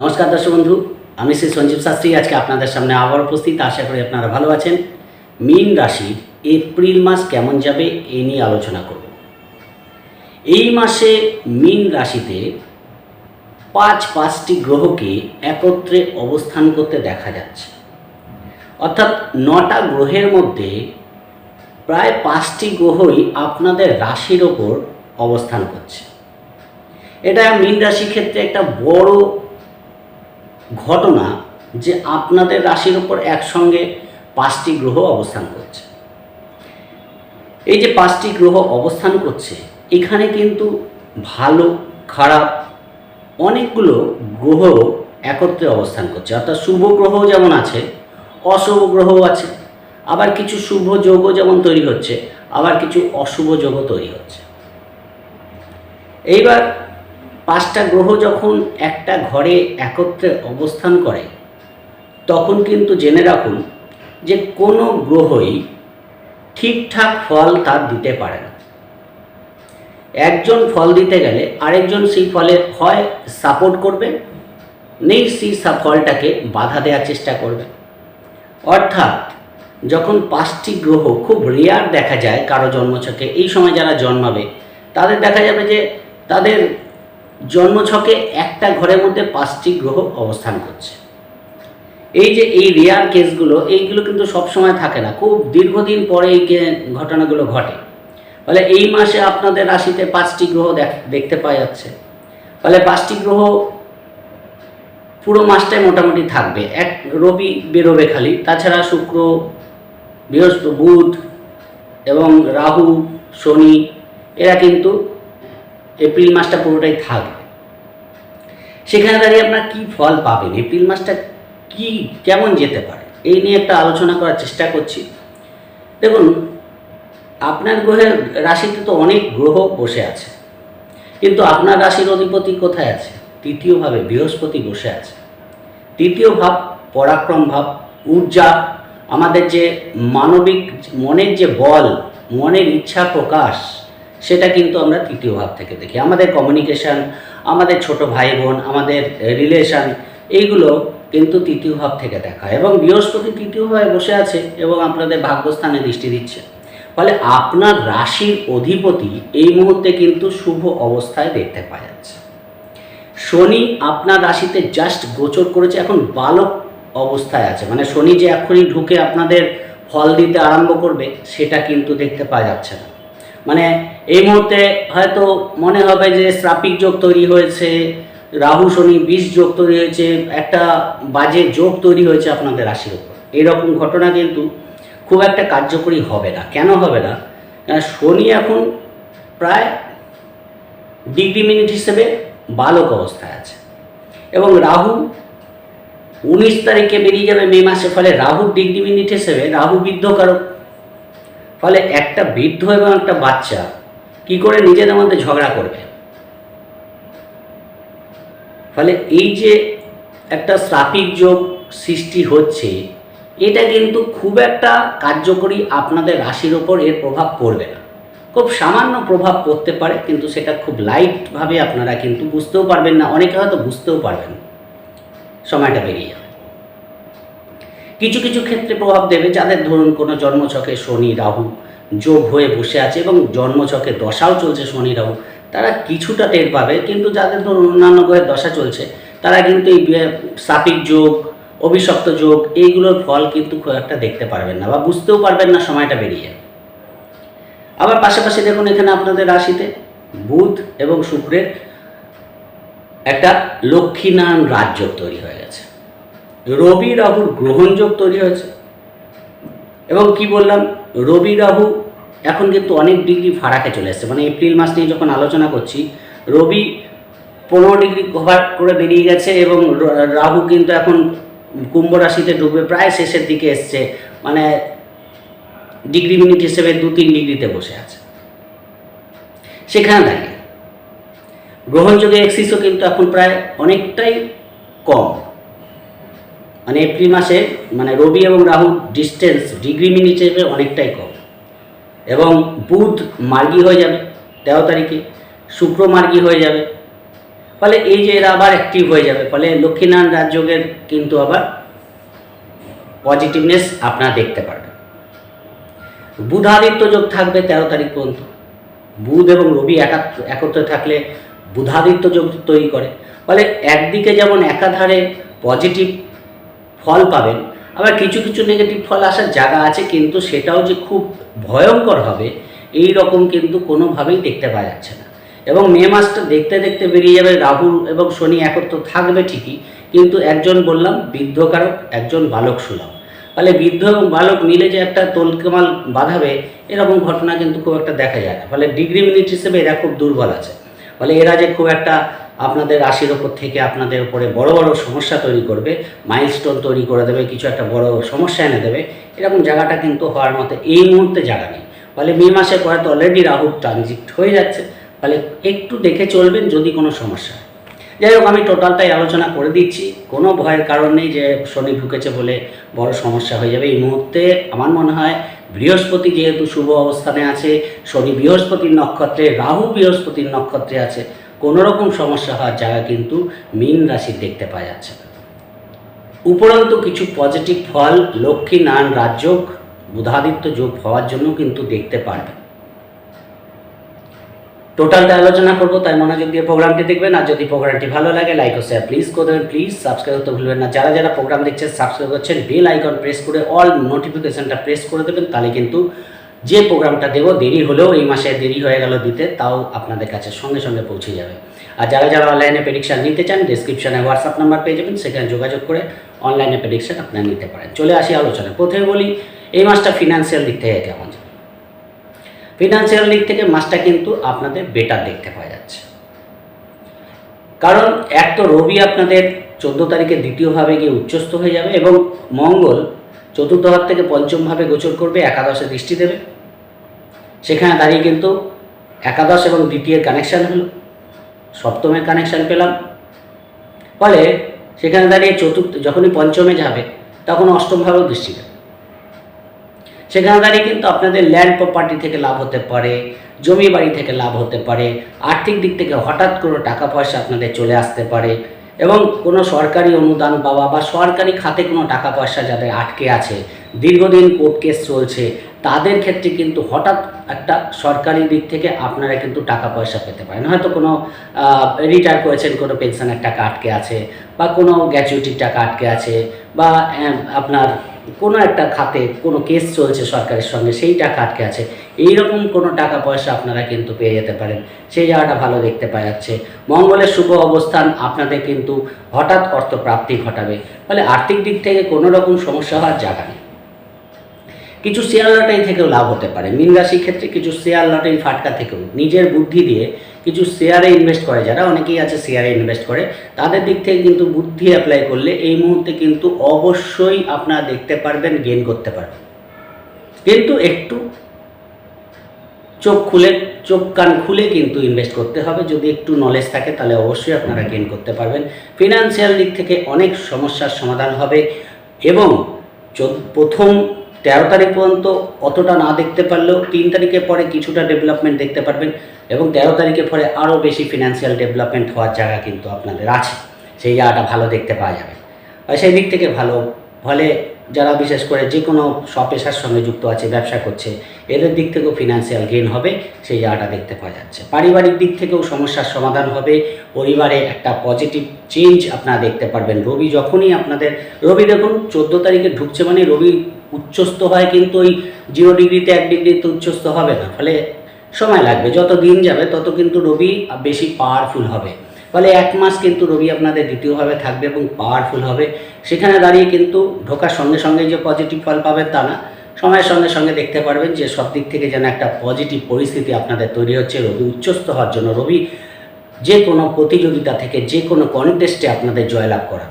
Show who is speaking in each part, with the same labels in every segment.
Speaker 1: নমস্কার দর্শক বন্ধু, আমি শ্রী সঞ্জীব শাস্ত্রী। আজকে আপনাদের সামনে আবার উপস্থিত, আশা করি আপনারা ভালো আছেন। মীন রাশির এপ্রিল মাস কেমন যাবে এই নিয়ে আলোচনা করব। এই মাসে মীন রাশিতে পাঁচ পাঁচটি গ্রহকে একত্রে অবস্থান করতে দেখা যাচ্ছে। অর্থাৎ নটা গ্রহের মধ্যে প্রায় পাঁচটি গ্রহই আপনাদের রাশির ওপর অবস্থান করছে। এটা মীন রাশির ক্ষেত্রে একটা বড় ঘটনা যে আপনাদের রাশির ওপর একসঙ্গে পাঁচটি গ্রহ অবস্থান করছে। এই যে পাঁচটি গ্রহ অবস্থান করছে, এখানে কিন্তু ভালো, খারাপ অনেকগুলো গ্রহ একত্রে অবস্থান করছে। অর্থাৎ শুভ গ্রহ যেমন আছে, অশুভ গ্রহও আছে, আবার কিছু শুভ যোগও যেমন তৈরি হচ্ছে, আবার কিছু অশুভ যোগও তৈরি হচ্ছে। এইবার পাঁচটা গ্রহ যখন একটা ঘরে একত্রে অবস্থান করে, তখন কিন্তু জেনে রাখুন যে কোনো গ্রহই ঠিকঠাক ফল তার দিতে পারে না। একজন ফল দিতে গেলে আরেকজন সেই ফলে হয় সাপোর্ট করবে, নেই সেই ফলটাকে বাধা দেওয়ার চেষ্টা করবে। অর্থাৎ যখন পাঁচটি গ্রহ খুব রেয়ার দেখা যায় কারও জন্মছকে, এই সময় যারা জন্মাবে, তাদের দেখা যাবে যে তাদের জন্মছকে একটা ঘরের মধ্যে পাঁচটি গ্রহ অবস্থান করছে। এই যে এই রেয়ার কেসগুলো এইগুলো কিন্তু সব সময় থাকে না। খুব দীর্ঘদিন পরে এই ঘটনাগুলো ঘটে। ফলে এই মাসে আপনাদের রাশিতে পাঁচটি গ্রহ দেখ- দেখতে পাওয়া যাচ্ছে। ফলে পাঁচটি গ্রহ পুরো মাসটাই মোটামুটি থাকবে। এক রবি বেরোবে খালি। তাছাড়া শুক্র বৃহস্পতি বুধ এবং রাহু, শনি, এরা কিন্তু এপ্রিল মাসটা পুরোটাই থাকবে। সেখানে দাঁড়িয়ে আপনার কী ফল পাবেন? এপ্রিল মাসটা কি, কেমন যেতে পারে? এই নিয়ে একটা আলোচনা করার চেষ্টা করছি। দেখুন, আপনার গ্রহের রাশিতে তো অনেক গ্রহ বসে আছে। কিন্তু আপনার রাশির অধিপতি কোথায় আছে? তৃতীয়ভাবে বৃহস্পতি বসে আছে। তৃতীয় ভাব, পরাক্রম ভাব, ঊর্জা, আমাদের যে মানবিক মনের যে বল, মনের ইচ্ছা প্রকাশ সেটা কিন্তু আমরা তৃতীয় ভাব থেকে দেখি। আমাদের কমিউনিকেশন আমাদের ছোট ভাই বোন আমাদের রিলেশন এইগুলো কিন্তু তৃতীয় ভাব থেকে দেখা। এবং বৃহস্পতি তৃতীয় ভাবে বসে আছে এবং আপনাদের ভাগ্যস্থানে দৃষ্টি দিচ্ছে। ফলে আপনার রাশির অধিপতি এই মুহূর্তে কিন্তু শুভ অবস্থায় দেখতে পাওয়া যাচ্ছে। শনি আপনার রাশিতে জাস্ট গোচর করেছে, এখন বালক অবস্থায় আছে। মানে শনি যে এখনই ঢুকে আপনাদের ফল দিতে আরম্ভ করবে, সেটা কিন্তু দেখতে পাওয়া যাচ্ছে না। মানে এই মুহূর্তে হয়তো মনে হবে যে শ্রাপিক যোগ তৈরি হয়েছে, রাহু, শনি, বিষ যোগ তৈরি হয়েছে, একটা বাজে যোগ তৈরি হয়েছে আপনাদের রাশির উপর। এইরকম ঘটনা কিন্তু খুব একটা কার্যকরী হবে না। কেন হবে না? শনি এখন প্রায় ডিগ্রি মিনিট হিসেবে বালক অবস্থায় আছে। এবং রাহু উনিশ তারিখে বেরিয়ে যাবে মে মাসে, ফলে রাহু ডিগ্রি মিনিট হিসেবে রাহু বৃদ্ধকারক ফলে একটা বৃদ্ধ এবং একটা বাচ্চা কি করে নিজেদের মধ্যে ঝগড়া করবে? ফলে এই যে একটা শ্রাপিক যোগ সৃষ্টি হচ্ছে, এটা কিন্তু খুব একটা কার্যকরী আপনাদের রাশির ওপর এর প্রভাব পড়বে না। খুব সামান্য প্রভাব পড়তে পারে, কিন্তু সেটা খুব লাইটভাবে আপনারা কিন্তু বুঝতেও পারবেন না, অনেকে হয়তো বুঝতেও পারবেন সময়টা বেরিয়ে যাবে কিছু কিছু ক্ষেত্রে প্রভাব দেবে, যাদের ধরুন কোনো জন্মছকে শনি, রাহু যোগ হয়ে বসে আছে এবং জন্মছকে দশাও চলছে শনি, রাহু, তারা কিছুটা টের পাবে। কিন্তু যাদের ধরুন অন্যান্য গ্রহের দশা চলছে, তারা কিন্তু এই সাপিক যোগ, অভিশপ্ত যোগ এইগুলোর ফল কিন্তু খুব একটা দেখতে পারবেন না বা বুঝতেও পারবেন না সময়টা বেরিয়ে। আবার পাশাপাশি দেখুন এখানে আপনাদের রাশিতে বুধ এবং শুক্রের একটা লক্ষ্মীনারায়ণ রাজযোগ তৈরি হয়ে গেছে। রবি রাহুর গ্রহণযোগ তৈরি হয়েছে। এবং কি বললাম, রবি রাহু এখন কিন্তু অনেক ডিগ্রি ফারাকে চলে এসেছে। মানে এপ্রিল মাস নিয়ে যখন আলোচনা করছি, রবি পনেরো ডিগ্রি কভার করে বেরিয়ে গেছে এবং রাহু কিন্তু এখন কুম্ভ রাশিতে ডুবে প্রায় শেষের দিকে এসছে। মানে ডিগ্রি মিনিট হিসেবে দু তিন ডিগ্রিতে বসে আছে। সেখানে দাঁড়িয়ে গ্রহণযোগে এক্সিসও কিন্তু এখন প্রায় অনেকটাই কম। মানে এপ্রিল মাসে মানে রবি এবং রাহু ডিস্টেন্স ডিগ্রি মিনিট হিসেবে অনেকটাই কম। এবং বুধ মার্গী হয়ে যাবে তেরো তারিখে, শুক্র মার্গী হয়ে যাবে। ফলে এই যে এরা আবার অ্যাক্টিভ হয়ে যাবে, ফলে লক্ষ্মীনারায়ণ রাজযোগের কিন্তু আবার পজিটিভনেস আপনারা দেখতে পারবেন। বুধাদিত্য যোগ থাকবে তেরো তারিখ পর্যন্ত। বুধ এবং রবি একাত্র থাকলে বুধাদিত্য যোগ তৈরি করে। ফলে একদিকে যেমন একাধারে পজিটিভ ফল পাবেন। আবার কিছু কিছু নেগেটিভ ফল আসার জায়গা আছে, কিন্তু সেটাও যে খুব ভয়ঙ্কর হবে, এই রকম কিন্তু কোনোভাবেই দেখতে পাওয়া যাচ্ছে না। এবং মে মাসটা দেখতে দেখতে বেরিয়ে যাবে, রাহু এবং শনি একত্র থাকবে ঠিকই, কিন্তু একজন বললাম, বৃদ্ধকারক, একজন বালক সুলভ। ফলে বৃদ্ধ এবং বালক মিলে যে একটা তোলকেমাল বাঁধাবে, এরকম ঘটনা কিন্তু খুব একটা দেখা যায় না। ফলে ডিগ্রি মিনিট হিসেবে এরা খুব দুর্বল আছে। ফলে এরা যে খুব একটা আপনাদের রাশির ওপর থেকে আপনাদের উপরে বড় বড় সমস্যা তৈরি করবে মাইলস্টোন তৈরি করে দেবে, কিছু একটা বড় সমস্যা এনে দেবে। এরকম জায়গাটা কিন্তু হওয়ার মতো এই মুহূর্তে জায়গা নেই। ফলে মে মাসের পরে তো অলরেডি রাহু ট্রানজিট হয়ে যাচ্ছে। ফলে একটু দেখে চলবেন যদি কোনো সমস্যা যাই হোক, আমি টোটালটাই আলোচনা করে দিচ্ছি। কোনো ভয়ের কারণ নেই যে শনি ঢুকেছে বলে বড় সমস্যা হয়ে যাবে। এই মুহূর্তে আমার মনে হয় বৃহস্পতি যেহেতু শুভ অবস্থানে আছে, শনি বৃহস্পতির নক্ষত্রে, রাহু বৃহস্পতির নক্ষত্রে আছে কোনো রকম সমস্যা হওয়ার জায়গা কিন্তু মীন রাশির দেখতে পাওয়া যাচ্ছে। উপরন্তু কিছু পজিটিভ ফল, লক্ষ্মী নারায়ণ রাজযোগ, বুধাদিত্য যোগ হওয়ার জন্য কিন্তু দেখতে পারবেন টোটালটা আলোচনা করব, তাই মনোযোগ দিয়ে প্রোগ্রামটি দেখবেন। আর যদি প্রোগ্রামটি ভালো লাগে লাইক ও শেয়ার প্লিজ করে দেবেন। প্লিজ সাবস্ক্রাইব করতে ভুলবেন না। যারা যারা প্রোগ্রাম দেখছেন সাবস্ক্রাইব করছেন বেল আইকন প্রেস করে অল নোটিফিকেশনটা প্রেস করে দেবেন, তাহলে কিন্তু যে প্রোগ্রামটা দেবো, দেরি হলেও এই মাসে দেরি হয়ে গেল দিতে, তাও আপনাদের কাছে সঙ্গে সঙ্গে পৌঁছে যাবে। আর যারা যারা অনলাইনে প্রেডিকশান নিতে চান ডিসক্রিপশানে হোয়াটসঅ্যাপ নাম্বার পেয়ে যাবেন, সেখানে যোগাযোগ করে অনলাইনে প্রেডিকশান আপনারা নিতে পারেন। চলে আসি আলোচনায়। প্রথমে বলি, এই মাসটা ফিনান্সিয়াল দিক থেকে কেমন ফিনান্সিয়াল দিক থেকে মাসটা কিন্তু আপনাদের বেটার দেখতে পাওয়া যাচ্ছে। কারণ, এক তো রবি আপনাদের চোদ্দ তারিখে দ্বিতীয়ভাবে গিয়ে উচ্চস্থ হয়ে যাবে এবং মঙ্গল চতুর্থ হাত থেকে পঞ্চমভাবে গোচর করবে, একাদশে দৃষ্টি দেবে। সেখানে দাঁড়িয়ে কিন্তু একাদশ এবং দ্বিতীয়ের কানেকশান হলো। সপ্তমের কানেকশান পেলাম। ফলে সেখানে দাঁড়িয়ে চতুর্থ, যখনই পঞ্চমে যাবে, তখন অষ্টমভাবেও দৃষ্টি দেবে। সেখানে দাঁড়িয়ে কিন্তু আপনাদের ল্যান্ড প্রপার্টি থেকে লাভ হতে পারে, জমি বাড়ি থেকে লাভ হতে পারে, আর্থিক দিক থেকে হঠাৎ করে টাকা পয়সা আপনাদের চলে আসতে পারে এবং কোনো সরকারি অনুদান পাওয়া বা সরকারি খাতে কোনো টাকা পয়সা যাদের আটকে আছে, দীর্ঘদিন কোর্ট কেস চলছে, তাদের ক্ষেত্রে কিন্তু হঠাৎ একটা সরকারি দিক থেকে আপনারা কিন্তু টাকা পয়সা পেতে পারেন। হয়তো কোনো রিটায়ার করেছেন, কোনো পেনশনের টাকা আটকে আছে বা কোনো গ্র্যাচুইটির টাকা আটকে আছে বা আপনার কোনো একটা খাতে কোনো কেস চলছে সরকারের সঙ্গে সেই টাকা আটকে আছে। এই রকম কোনো টাকা পয়সা আপনারা কিন্তু পেয়ে যেতে পারেন। সেই জায়গাটা ভালো দেখতে পাওয়া যাচ্ছে। মঙ্গলের শুভ অবস্থান আপনাদের কিন্তু হঠাৎ অর্থ প্রাপ্তি ঘটাবে। ফলে আর্থিক দিক থেকে কোনো রকম সমস্যা হওয়ার জায়গা নেই। কিছু শেয়ার লটারি থেকেও লাভ হতে পারে। মীন রাশির ক্ষেত্রে কিছু শেয়ার লটারি ফাটকা থেকেও নিজের বুদ্ধি দিয়ে কিছু শেয়ারে ইনভেস্ট করে। যারা অনেকেই আছে শেয়ারে ইনভেস্ট করে, তাদের দিক থেকে কিন্তু বুদ্ধি অ্যাপ্লাই করলে এই মুহূর্তে কিন্তু অবশ্যই আপনারা দেখতে পারবেন গেন করতে পারবেন। কিন্তু একটু চোখ খুলে, চোখ কান খুলে কিন্তু ইনভেস্ট করতে হবে। যদি একটু নলেজ থাকে, তাহলে অবশ্যই আপনারা গেন করতে পারবেন। ফিনান্সিয়াল দিক থেকে অনেক সমস্যার সমাধান হবে এবং প্রথম তেরো তারিখ পর্যন্ত অতটা না দেখতে পারলেও তিন তারিখের পরে কিছুটা ডেভেলপমেন্ট দেখতে পারবেন এবং তেরো তারিখের পরে আরও বেশি ফিনান্সিয়াল ডেভেলপমেন্ট হওয়ার জায়গা কিন্তু আপনাদের আছে। সেই জায়গাটা ভালো দেখতে পাওয়া যাবে। সেই দিক থেকে ভালো। ফলে যারা বিশেষ করে যে কোনো স্বপেশার সঙ্গে যুক্ত আছে, ব্যবসা করছে, এদের দিক থেকেও ফিনান্সিয়াল গেইন হবে, সেই জায়গাটা দেখতে পাওয়া যাচ্ছে। পারিবারিক দিক থেকেও সমস্যার সমাধান হবে, পরিবারে একটা পজিটিভ চেঞ্জ আপনারা দেখতে পারবেন। রবি যখনই আপনাদের, রবি দেখুন, চোদ্দ তারিখে ঢুকছে মানে রবি উচ্চস্থ হয় কিন্তু ওই জিরো ডিগ্রিতে এক ডিগ্রিতে উচ্চস্থ হবে না। ফলে সময় লাগবে, যত দিন যাবে, তত কিন্তু রবি বেশি পাওয়ারফুল হবে। ফলে এক মাস কিন্তু রবি আপনাদের দ্বিতীয়ভাবে থাকবে এবং পাওয়ারফুল হবে। সেখানে দাঁড়িয়ে কিন্তু ঢোকার সঙ্গে সঙ্গে যে পজিটিভ ফল পাবেন তা না। সময়ের সঙ্গে সঙ্গে দেখতে পারবেন যে সব দিক থেকে যেন একটা পজিটিভ পরিস্থিতি আপনাদের তৈরি হচ্ছে। রবি উচ্চস্থ হওয়ার জন্য রবি যে কোনো প্রতিযোগিতা থেকে যে কোনো কনটেস্টে আপনাদের জয়লাভ করা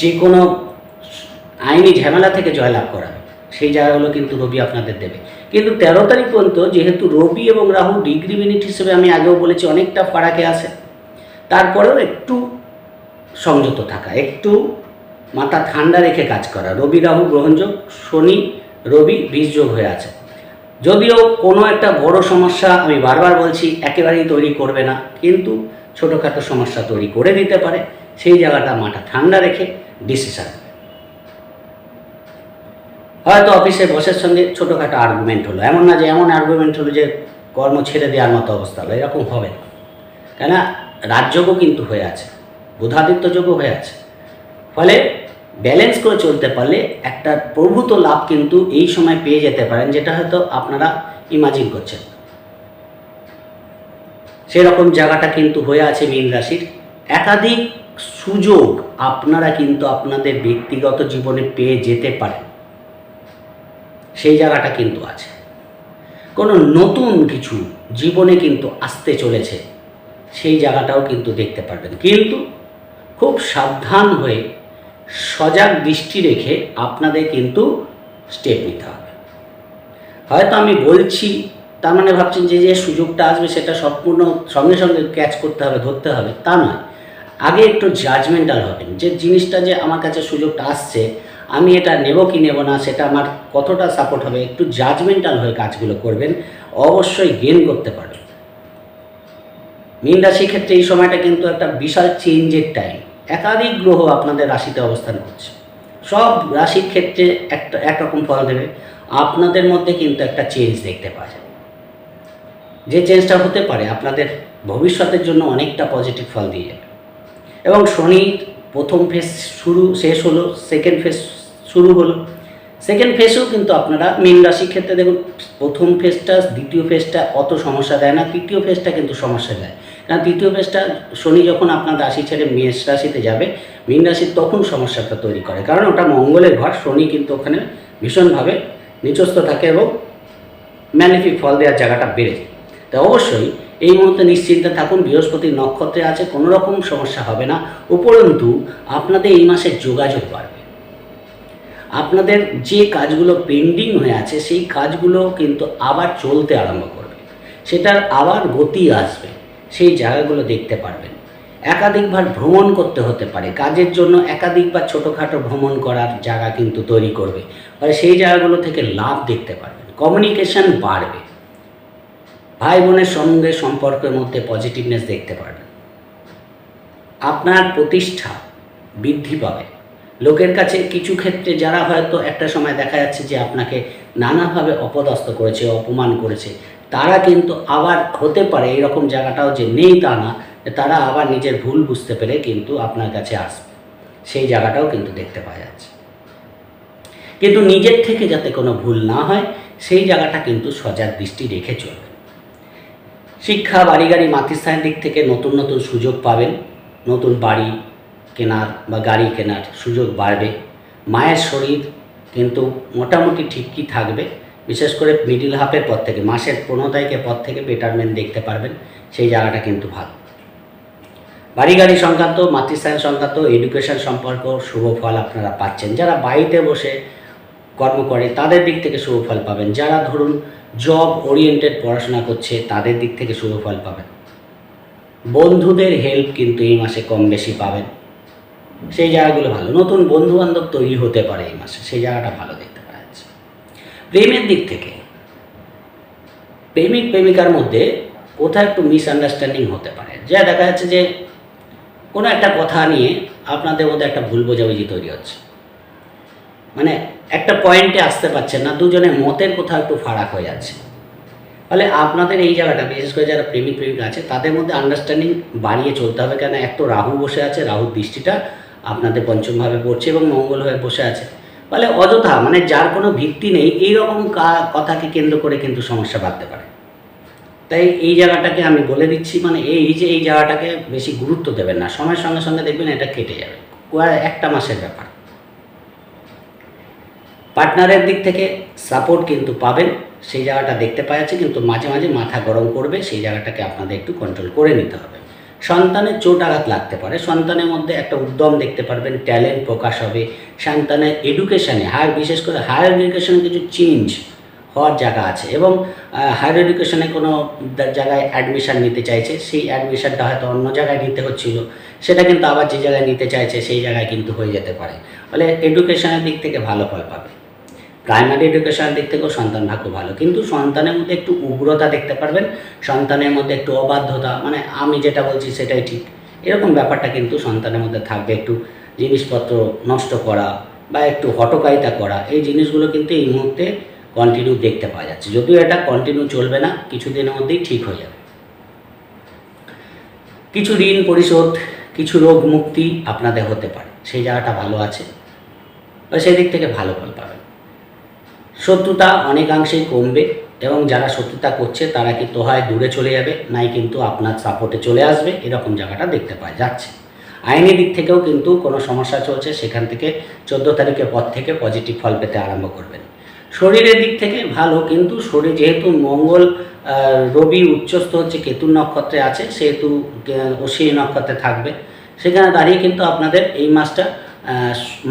Speaker 1: যে কোনো আইনি ঝামেলা থেকে জয়লাভ করা সেই জায়গাগুলো কিন্তু রবি আপনাদের দেবে। কিন্তু তেরো তারিখ পর্যন্ত যেহেতু রবি এবং রাহু ডিগ্রি মিনিট হিসেবে আমি আগেও বলেছি, অনেকটা ফারাকে আছে। তারপরেও একটু সংযত থাকা, একটু মাথা ঠান্ডা রেখে কাজ করা। রবি রাহু গ্রহণযোগ শনি, রবি বীজযোগ হয়ে আছে। যদিও কোনো একটা বড় সমস্যা আমি বারবার বলছি, একেবারেই তৈরি করবে না, কিন্তু ছোটোখাটো সমস্যা তৈরি করে দিতে পারে, সেই জায়গাটা মাথা ঠান্ডা রেখে ডিসিশান হয়তো অফিসে বসের সঙ্গে ছোটোখাটো আর্গুমেন্ট হলো, এমন না যে এমন আর্গুমেন্ট হলো যে কর্ম ছেড়ে দেওয়ার মতো অবস্থা হলো, এরকম হবে না। কেন রাজযোগও কিন্তু হয়ে আছে, বুধাদিত্য যোগও হয়ে আছে। ফলে ব্যালেন্স করে চলতে পারলে একটা প্রভূত লাভ কিন্তু এই সময় পেয়ে যেতে পারেন, যেটা হয়তো আপনারা ইমাজিন করছেন। সেরকম জায়গাটা কিন্তু হয়ে আছে মীন রাশির। একাধিক সুযোগ আপনারা কিন্তু আপনাদের ব্যক্তিগত জীবনে পেয়ে যেতে পারেন। সেই জায়গাটা কিন্তু আছে। কোনো নতুন কিছু জীবনে কিন্তু আসতে চলেছে। সেই জায়গাটাও কিন্তু দেখতে পারবেন। কিন্তু খুব সাবধান হয়ে সজাগ দৃষ্টি রেখে আপনাদের কিন্তু স্টেপ নিতে হবে। হয়তো আমি বলছি, তার মানে ভাবছেন যে যে সুযোগটা আসবে সেটা সম্পূর্ণ সঙ্গে সঙ্গে ক্যাচ করতে হবে, ধরতে হবে, তা নয়। আগে একটু জাজমেন্টাল হবেন, যে জিনিসটা যে আমার কাছে সুযোগটা আসছে, আমি এটা নেব কি নেব না, সেটা আমার কতটা সাপোর্ট হবে, একটু জাজমেন্টাল হয়ে কাজগুলো করবেন, অবশ্যই গেন করতে পারবেন। মীন রাশির ক্ষেত্রে এই সময়টা কিন্তু একটা বিশাল চেঞ্জের টাইম একাধিক গ্রহ আপনাদের রাশিতে অবস্থান করছে। সব রাশির ক্ষেত্রে একটা, একরকম ফল দেবে। আপনাদের মধ্যে কিন্তু একটা চেঞ্জ দেখতে পাওয়া যায় যে চেঞ্জটা হতে পারে, আপনাদের ভবিষ্যতের জন্য অনেকটা পজিটিভ ফল দিয়ে যাবে। এবং শনির প্রথম ফেজ শুরু, শেষ হলো সেকেন্ড ফেজ শুরু হলো। সেকেন্ড ফেজেও কিন্তু আপনারা মীন রাশির ক্ষেত্রে দেখুন, প্রথম ফেজটা দ্বিতীয় ফেজটা অত সমস্যা দেয় না, তৃতীয় ফেজটা কিন্তু সমস্যা দেয়। কারণ তৃতীয় ফেজটা শনি যখন আপনার রাশি ছেড়ে মেষ রাশিতে যাবে, মীন রাশির তখন সমস্যাটা তৈরি করে। কারণ ওটা মঙ্গলের ঘর, শনি কিন্তু ওখানে ভীষণভাবে নিচস্থ থাকে এবং ম্যানিফিক ফল দেওয়ার জায়গাটা বেড়ে যায়। তো অবশ্যই এই মুহূর্তে নিশ্চিন্তে থাকুন বৃহস্পতি নক্ষত্রে আছে কোনো রকম সমস্যা হবে না। উপরন্তু, আপনাদের এই মাসে যোগাযোগ বাড়বে। আপনাদের যে কাজগুলো পেন্ডিং হয়ে আছে, সেই কাজগুলো কিন্তু আবার চলতে আরম্ভ করবে। সেটার আবার গতি আসবে। সেই জায়গাগুলো দেখতে পারবেন। একাধিকবার ভ্রমণ করতে হতে পারে। কাজের জন্য একাধিকবার ছোটোখাটো ভ্রমণ করার জায়গা কিন্তু তৈরি করবে। ফলে সেই জায়গাগুলো থেকে লাভ দেখতে পারবেন। কমিউনিকেশন বাড়বে। ভাই বোনের সঙ্গে সম্পর্কের মধ্যে পজিটিভনেস দেখতে পারবেন। আপনার প্রতিষ্ঠা বৃদ্ধি পাবে। লোকের কাছে কিছু ক্ষেত্রে যারা হয়তো একটা সময় দেখা যাচ্ছে যে আপনাকে নানাভাবে অপদস্থ করেছে, অপমান করেছে তারা কিন্তু আবার হতে পারে, এরকম জায়গাটাও যে নেই তা না তারা আবার নিজের ভুল বুঝতে পেরে কিন্তু আপনার কাছে আসবে। সেই জায়গাটাও কিন্তু দেখতে পাওয়া যাচ্ছে। কিন্তু নিজের থেকে যাতে কোনো ভুল না হয়, সেই জায়গাটা কিন্তু সজাগ দৃষ্টি রেখে চলবে। শিক্ষা বাড়ি গাড়ি মাতৃস্থানের দিক থেকে নতুন নতুন সুযোগ পাবেন, নতুন বাড়ি কেনার বা গাড়ি কেনার সুযোগ বাড়বে। মায়ের শরীর কিন্তু মোটামুটি ঠিকই থাকবে। বিশেষ করে মিডিল হাফের পর থেকে, মাসের পনেরো তারিখের পর থেকে বেটারমেন্ট দেখতে পারবেন, সেই জায়গাটা কিন্তু ভালো। বাড়ি গাড়ি সংক্রান্ত, মাতৃস্থান সংক্রান্ত এডুকেশন সম্পর্ক শুভ ফল আপনারা পাচ্ছেন। যারা বাড়িতে বসে কর্ম করে, তাদের দিক থেকে শুভ ফল পাবেন। যারা ধরুন জব ওরিয়েন্টেড পড়াশোনা করছে, তাদের দিক থেকে শুভ ফল পাবেন। বন্ধুদের হেল্প কিন্তু এই মাসে কম বেশি পাবেন। সেই জায়গাগুলো ভালো। নতুন বন্ধু বান্ধব তৈরি হতে পারে এই মাসে, সেই জায়গাটা ভালো প্রেমের দিক থেকে। প্রেমিক, প্রেমিকার মধ্যে কোথাও একটু মিসআন্ডারস্ট্যান্ডিং হতে পারে। যা দেখা যাচ্ছে যে কোনো একটা কথা নিয়ে আপনাদের মধ্যে একটা ভুল বোঝাবুঝি তৈরি হচ্ছে। মানে একটা পয়েন্টে আসতে পারছেন না, দুজনের মতের কোথাও একটু ফারাক হয়ে যাচ্ছে। ফলে আপনাদের এই জায়গাটা, বিশেষ করে যারা প্রেমিক প্রেমিক আছে, তাদের মধ্যে আন্ডারস্ট্যান্ডিং বাড়িয়ে চলতে হবে। কেন? এক তো রাহু বসে আছে, রাহুর দৃষ্টিটা আপনাদের পঞ্চমভাবে পড়ছে এবং মঙ্গল হয়ে বসে আছে। ফলে অযথা মানে যার কোনো ভিত্তি নেই, এইরকম কথাকে কেন্দ্র করে কিন্তু সমস্যা বাড়তে পারে। তাই এই জায়গাটাকে আমি বলে দিচ্ছি মানে এই যে এই জায়গাটাকে বেশি গুরুত্ব দেবেন না। সময়ের সঙ্গে সঙ্গে দেখবেন এটা কেটে যাবে। একটা মাসের ব্যাপার। পার্টনারের দিক থেকে সাপোর্ট কিন্তু পাবেন, সেই জায়গাটা দেখতে পাওয়া যাচ্ছে, কিন্তু মাঝে মাঝে মাথা গরম করবে, সেই জায়গাটাকে আপনাদের একটু কন্ট্রোল করে নিতে হবে। সন্তানের চোট আঘাত লাগতে পারে। সন্তানের মধ্যে একটা উদ্যম দেখতে পারবেন ট্যালেন্ট প্রকাশ হবে। সন্তানের এডুকেশানে হায়ার বিশেষ করে হায়ার এডুকেশনে কিছু চেঞ্জ হওয়ার জায়গা আছে এবং হায়ার এডুকেশনে কোনো জায়গায় অ্যাডমিশান নিতে চাইছে, সেই অ্যাডমিশানটা হয়তো অন্য জায়গায় নিতে হচ্ছিল। সেটা কিন্তু আবার যে জায়গায় নিতে চাইছে, সেই জায়গায় কিন্তু হয়ে যেতে পারে। ফলে এডুকেশনের দিক থেকে ভালো ফল পাবে। প্রাইমারি এডুকেশনের দিক থেকেও সন্তান ভাগ্য ভালো। কিন্তু সন্তানের মধ্যে একটু উগ্রতা দেখতে পারবেন, সন্তানের মধ্যে একটু অবাধ্যতা মানে আমি যেটা বলছি সেটাই ঠিক। এরকম ব্যাপারটা কিন্তু সন্তানের মধ্যে থাকবে একটু জিনিসপত্র নষ্ট করা বা একটু হটকারিতা করা, এই জিনিসগুলো কিন্তু এই মুহূর্তে কন্টিনিউ দেখতে পাওয়া যাচ্ছে। যদিও এটা কন্টিনিউ চলবে না, কিছুদিনের মধ্যেই ঠিক হয়ে যাবে। কিছু ঋণ পরিশোধ, কিছু রোগ মুক্তি আপনাদের হতে পারে। সেই জায়গাটা ভালো আছে বা সেই দিক থেকে ভালো ফল পাবেন। শত্রুতা অনেকাংশেই কমবে এবং যারা শত্রুতা করছে তারা কিন্তু হয় দূরে চলে যাবে? নাই কিন্তু আপনার সাপোর্টে চলে আসবে। এরকম জায়গাটা দেখতে পাওয়া যাচ্ছে। আইনি দিক থেকেও কিন্তু কোনো সমস্যা চলছে। সেখান থেকে চোদ্দ তারিখের পর থেকে পজিটিভ ফল পেতে আরম্ভ করবেন। শরীরের দিক থেকে ভালো, কিন্তু শরীর যেহেতু মঙ্গল রবি উচ্চস্থ হচ্ছে কেতুর নক্ষত্রে আছে, সেহেতু সেই নক্ষত্রে থাকবে। সেখানে দাঁড়িয়ে কিন্তু আপনাদের এই মাসটা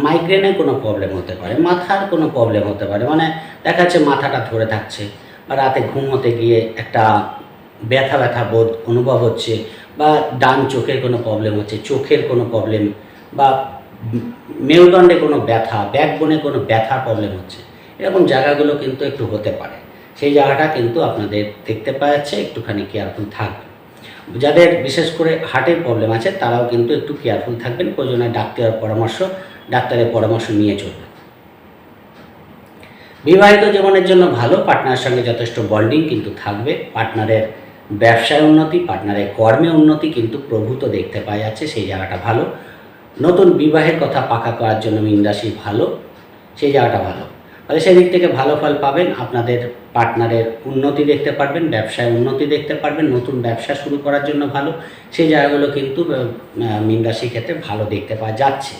Speaker 1: মাইগ্রেনের কোনো প্রবলেম হতে পারে, মাথার কোনো প্রবলেম হতে পারে মানে দেখা যাচ্ছে মাথাটা ধরে থাকছে বা রাতে ঘুমোতে গিয়ে একটা ব্যথা ব্যথা বোধ অনুভব হচ্ছে বা ডান চোখের কোনো প্রবলেম হচ্ছে, চোখের কোনো প্রবলেম বা মেরুদণ্ডে কোনো ব্যথা ব্যাকবোনে কোনো ব্যথার প্রবলেম হচ্ছে, এরকম জায়গাগুলো কিন্তু একটু হতে পারে। সেই জায়গাটা কিন্তু আপনাদের দেখতে পাওয়া যাচ্ছে, একটুখানি কেয়ারফুল থাকবে যাদের বিশেষ করে হার্টের প্রবলেম আছে, তারাও কিন্তু একটু কেয়ারফুল থাকবেন। প্রয়োজনে ডাক্তারের পরামর্শ ডাক্তারের পরামর্শ নিয়ে চলবেন। বিবাহিত জীবনের জন্য ভালো, পার্টনারের সঙ্গে যথেষ্ট বন্ডিং কিন্তু থাকবে। পার্টনারের ব্যবসায় উন্নতি, পার্টনারের কর্মে উন্নতি কিন্তু প্রভূত দেখতে পাওয়া যাচ্ছে, সেই জায়গাটা ভালো। নতুন বিবাহের কথা পাকা করার জন্য মীন রাশি ভালো, সেই জায়গাটা ভালো। ফলে সেদিক থেকে ভালো ফল পাবেন, আপনাদের পার্টনারের উন্নতি দেখতে পারবেন, ব্যবসায় উন্নতি দেখতে পারবেন, নতুন ব্যবসা শুরু করার জন্য ভালো, সেই জায়গাগুলো কিন্তু মীন রাশির ক্ষেত্রে ভালো দেখতে পাওয়া যাচ্ছে।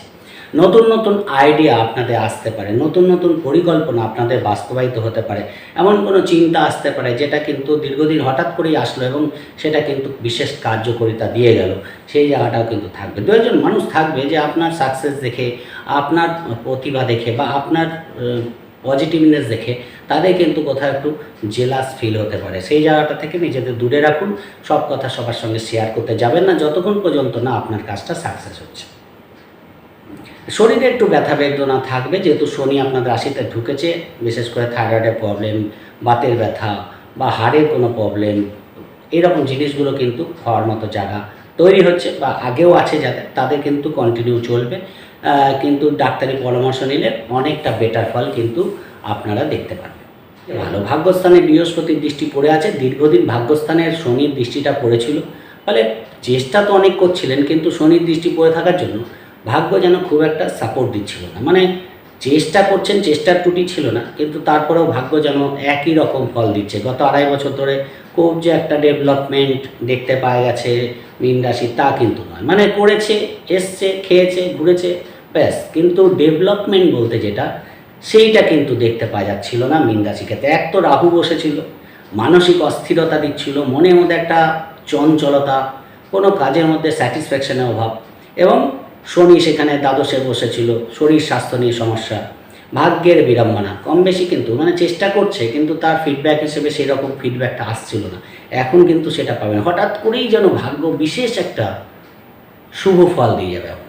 Speaker 1: নতুন নতুন আইডিয়া আপনাদের আসতে পারে, নতুন নতুন পরিকল্পনা আপনাদের বাস্তবায়িত হতে পারে, এমন কোনো চিন্তা আসতে পারে যেটা কিন্তু দীর্ঘদিন হঠাৎ করেই আসলো এবং সেটা কিন্তু বিশেষ কার্যকরিতা দিয়ে গেল, সেই জায়গাটাও কিন্তু থাকবে। দু একজন মানুষ থাকবে যে আপনার সাকসেস দেখে, আপনার প্রতিভা দেখে বা আপনার পজিটিভনেস দেখে, তাদের কিন্তু কোথাও একটু জেলাস ফিল হতে পারে। সেই জায়গাটা থেকে নিজেদের দূরে রাখুন, সব কথা সবার সঙ্গে শেয়ার করতে যাবেন না, যতক্ষণ পর্যন্ত না আপনার কাজটা সাকসেস হচ্ছে। শরীরে একটু ব্যথা বেদনা থাকবে, যেহেতু শনি আপনার রাশিতে ঢুকেছে, বিশেষ করে থাইরয়েডের প্রবলেম বাতের ব্যথা বা হাড়ের কোনো প্রবলেম এরকম জিনিসগুলো কিন্তু হওয়ার মতো জায়গা তৈরি হচ্ছে বা আগেও আছে যাদের, তাদের কিন্তু কন্টিনিউ চলবে। কিন্তু ডাক্তারি পরামর্শ নিলে অনেকটা বেটার ফল কিন্তু আপনারা দেখতে পারবেন। ভালো ভাগ্যস্থানে বৃহস্পতির দৃষ্টি পড়ে আছে, দীর্ঘদিন ভাগ্যস্থানের শনির দৃষ্টিটা পড়েছিল। ফলে চেষ্টা তো অনেক করছিলেন, কিন্তু শনির দৃষ্টি পড়ে থাকার জন্য ভাগ্য যেন খুব একটা সাপোর্ট দিচ্ছিল না। মানে চেষ্টা করছেন, চেষ্টার ত্রুটি ছিল না, কিন্তু তারপরেও ভাগ্য যেন একই রকম ফল দিচ্ছে। গত আড়াই বছর ধরে খুব যে একটা ডেভেলপমেন্ট দেখতে পাওয়া গেছে, মীন রাশি তা কিন্তু নয়। মানে করেছে, এসছে, খেয়েছে, ঘুরেছে ব্যাস, কিন্তু ডেভেলপমেন্ট বলতে যেটা, সেইটা কিন্তু দেখতে পাওয়া যাচ্ছিল না মীন রাশি ক্ষেত্রে। এক তো রাহু বসেছিল, মানসিক অস্থিরতা দিচ্ছিল মনের মধ্যে একটা চঞ্চলতা, কোনো কাজের মধ্যে স্যাটিসফ্যাকশনের অভাব, এবং শনি সেখানে দ্বাদশে বসেছিল, শরীর স্বাস্থ্য নিয়ে সমস্যা, ভাগ্যের বিড়ম্বনা, কম বেশি কিন্তু মানে চেষ্টা করছে, কিন্তু তার ফিডব্যাক হিসেবে সেই রকম ফিডব্যাকটা আসছিল না। এখন কিন্তু সেটা পাবেন হঠাৎ করেই যেন ভাগ্য বিশেষ একটা শুভ ফল দিয়ে যাবে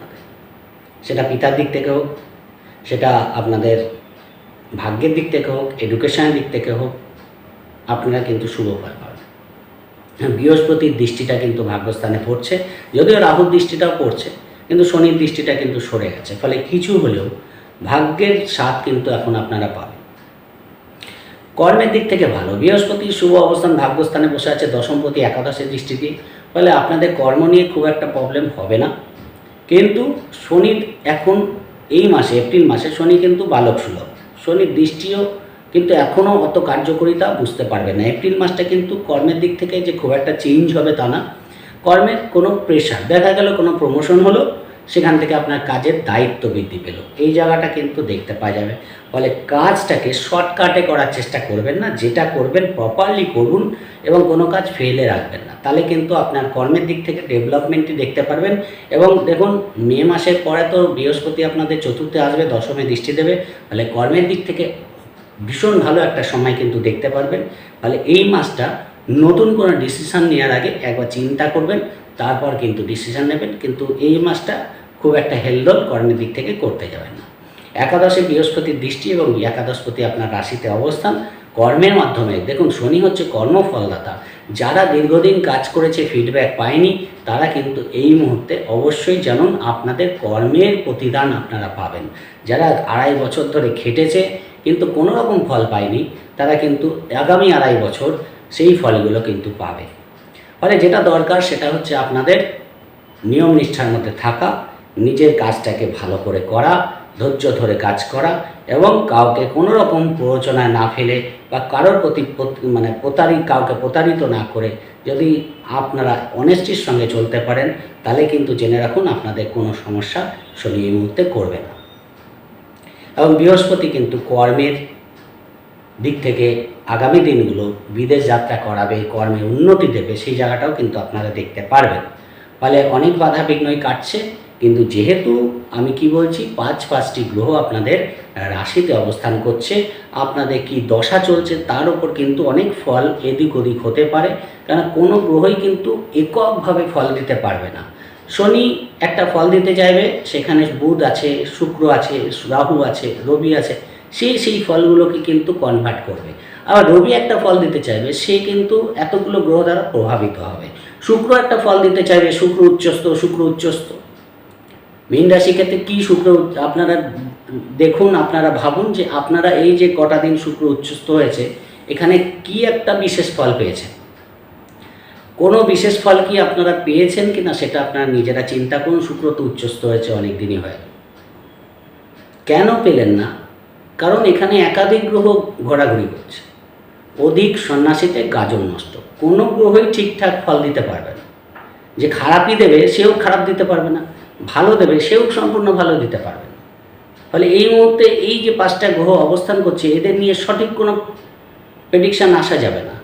Speaker 1: সেটা পিতার দিক থেকে হোক সেটা আপনাদের ভাগ্যের দিক থেকে হোক এডুকেশনের দিক থেকে হোক আপনারা কিন্তু শুভ ফল পাবেন। হ্যাঁ, বৃহস্পতির দৃষ্টিটা কিন্তু ভাগ্যস্থানে পড়ছে। যদিও রাহুর দৃষ্টিটাও পড়ছে কিন্তু শনির দৃষ্টিটা কিন্তু সরে গেছে। ফলে কিছু হলেও ভাগ্যের স্বাদ কিন্তু এখন আপনারা পাবেন। কর্মের দিক থেকে ভালো। বৃহস্পতি শুভ অবস্থান ভাগ্যস্থানে বসে আছে দশমপতি একাদশের দৃষ্টি দিয়ে ফলে আপনাদের কর্ম নিয়ে খুব একটা প্রবলেম হবে না। কিন্তু শনির এখন এই মাসে, এপ্রিল মাসে শনি কিন্তু বালক সুলভ। শনির দৃষ্টিও কিন্তু এখনও অত কার্যকরিতা বুঝতে পারবে না। এপ্রিল মাসটা কিন্তু কর্মের দিক থেকে যে খুব একটা চেঞ্জ হবে তা না। কর্মের কোনো প্রেশার দেখা গেল কোনো প্রমোশন হলো, সেখান থেকে আপনার কাজের দায়িত্ব বৃদ্ধি পেল। এই জায়গাটা কিন্তু দেখতে পাওয়া যাবে। ফলে কাজটাকে শর্টকাটে করার চেষ্টা করবেন না, যেটা করবেন প্রপারলি করুন এবং কোনো কাজ ফেলে রাখবেন না। তাহলে কিন্তু আপনার কর্মের দিক থেকে ডেভেলপমেন্টই দেখতে পারবেন এবং দেখুন, মে মাসের পরে তো বৃহস্পতি আপনাদের চতুর্থে আসবে, দশমে দৃষ্টি দেবে ফলে কর্মের দিক থেকে ভীষণ ভালো একটা সময় কিন্তু দেখতে পারবেন। ফলে এই মাসটা নতুন কোনো ডিসিশান নেওয়ার আগে একবার চিন্তা করবেন, তারপর কিন্তু ডিসিশান নেবেন, কিন্তু এই মাসটা খুব একটা হেলদোল কর্মের দিক থেকে করতে যাবেন না। একাদশে বৃহস্পতির দৃষ্টি এবং একাদশপতি আপনার রাশিতে অবস্থান কর্মের মাধ্যমে। দেখুন, শনি হচ্ছে কর্মফলদাতা। যারা দীর্ঘদিন কাজ করেছে ফিডব্যাক পায়নি, তারা কিন্তু এই মুহূর্তে অবশ্যই জানুন আপনাদের কর্মের প্রতিদান আপনারা পাবেন। যারা আড়াই বছর ধরে খেটেছে, কিন্তু কোনো রকম ফল পায়নি, তারা কিন্তু আগামী আড়াই বছর সেই ফলগুলো কিন্তু পাবে। ফলে যেটা দরকার, সেটা হচ্ছে আপনাদের নিয়ম নিষ্ঠার মধ্যে থাকা, নিজের কাজটাকে ভালো করে করা ধৈর্য ধরে কাজ করা এবং কাউকে কোনো রকম প্ররোচনায় না ফেলে বা কারোর প্রতি মানে প্রতারিত কাউকে প্রতারিত না করে যদি আপনারা অনেস্টির সঙ্গে চলতে পারেন, তাহলে কিন্তু জেনে রাখুন আপনাদের কোনো সমস্যা শনি এই মুহূর্তে করবে না। এবং বৃহস্পতি কিন্তু কর্মের দিক থেকে আগামী দিনগুলো বিদেশ যাত্রা করাবে, কর্মে উন্নতি দেবে, সেই জায়গাটাও কিন্তু আপনারা দেখতে পারবেন। ফলে অনেক বাধা বিঘ্নই কাটছে। কিন্তু যেহেতু আমি কি বলছি, পাঁচ পাঁচটি গ্রহ আপনাদের রাশিতে অবস্থান করছে, আপনাদের কি দশা চলছে তার উপর কিন্তু অনেক ফল এদিক ওদিক হতে পারে কারণ কোনো গ্রহই কিন্তু এককভাবে ফল দিতে পারবে না। শনি একটা ফল দিতে চাইবে, সেখানে বুধ আছে, শুক্র আছে, রাহু আছে, রবি আছে, সে সেই ফলগুলোকে কিন্তু কনভার্ট করবে। আবার রবি একটা ফল দিতে চাইবে, সে কিন্তু এতগুলো গ্রহ দ্বারা প্রভাবিত হবে। শুক্র একটা ফল দিতে চাইবে, শুক্র উচ্চস্ত শুক্র উচ্চস্ত মীন রাশি ক্ষেত্রে কী শুক্র, আপনারা দেখুন, আপনারা ভাবুন যে আপনারা এই যে কটা দিন শুক্র উচ্চস্ত হয়েছে, এখানে কি একটা বিশেষ ফল পেয়েছেন? কোনো বিশেষ ফল কি আপনারা পেয়েছেন কি না সেটা আপনারা নিজেরা চিন্তা করুন, শুক্র তো উচ্চস্ত হয়েছে অনেক দিনই হয়ে কেন পেলেন না? কারণ এখানে একাধিক গ্রহ ঘোরাঘুরি করছে। অধিক সন্ন্যাসীতে গাজন নষ্ট। কোনো গ্রহই ঠিকঠাক ফল দিতে পারবে না। যে খারাপই দেবে, সেও খারাপ দিতে পারবে না। ভালো দেবে, সেও সম্পূর্ণ ভালো দিতে পারবে। ফলে এই মুহূর্তে এই যে পাঁচটা গ্রহ অবস্থান করছে, এদের নিয়ে সঠিক কোনো প্রেডিকশান আসা যাবে না।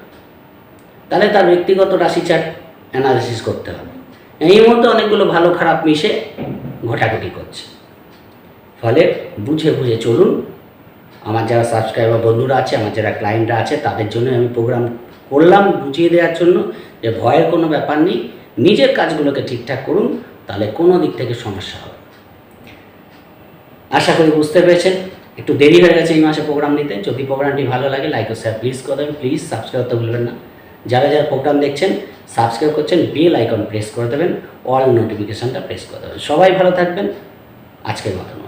Speaker 1: তাহলে তার ব্যক্তিগত রাশি চার্ট অ্যানালিসিস করতে হবে। এই মুহূর্তে অনেকগুলো ভালো খারাপ মিশে ঘটাঘটি করছে। ফলে বুঝে বুঝে চলুন, আমার যারা সাবস্ক্রাইবার বন্ধুরা আছে, আমার যারা ক্লায়েন্টরা আছে, তাদের জন্য আমি প্রোগ্রাম করলাম বুঝিয়ে দেওয়ার জন্য যে ভয়ের কোনো ব্যাপার নেই। নিজের কাজগুলোকে ঠিকঠাক করুন তাহলে কোনো দিক থেকে সমস্যা হবে আশা করি বুঝতে পেরেছেন। একটু দেরি হয়ে গেছে এই মাসে প্রোগ্রাম নিতে। যদি প্রোগ্রামটি ভালো লাগে লাইক ও শেয়ার প্লিজ করে দেবেন। প্লিজ সাবস্ক্রাইব করতে ভুলবেন না। যারা যারা প্রোগ্রাম দেখছেন সাবস্ক্রাইব করছেন বেল আইকন প্রেস করে দেবেন। অল নোটিফিকেশানটা প্রেস করে দেবেন। সবাই ভালো থাকবেন। আজকের মতো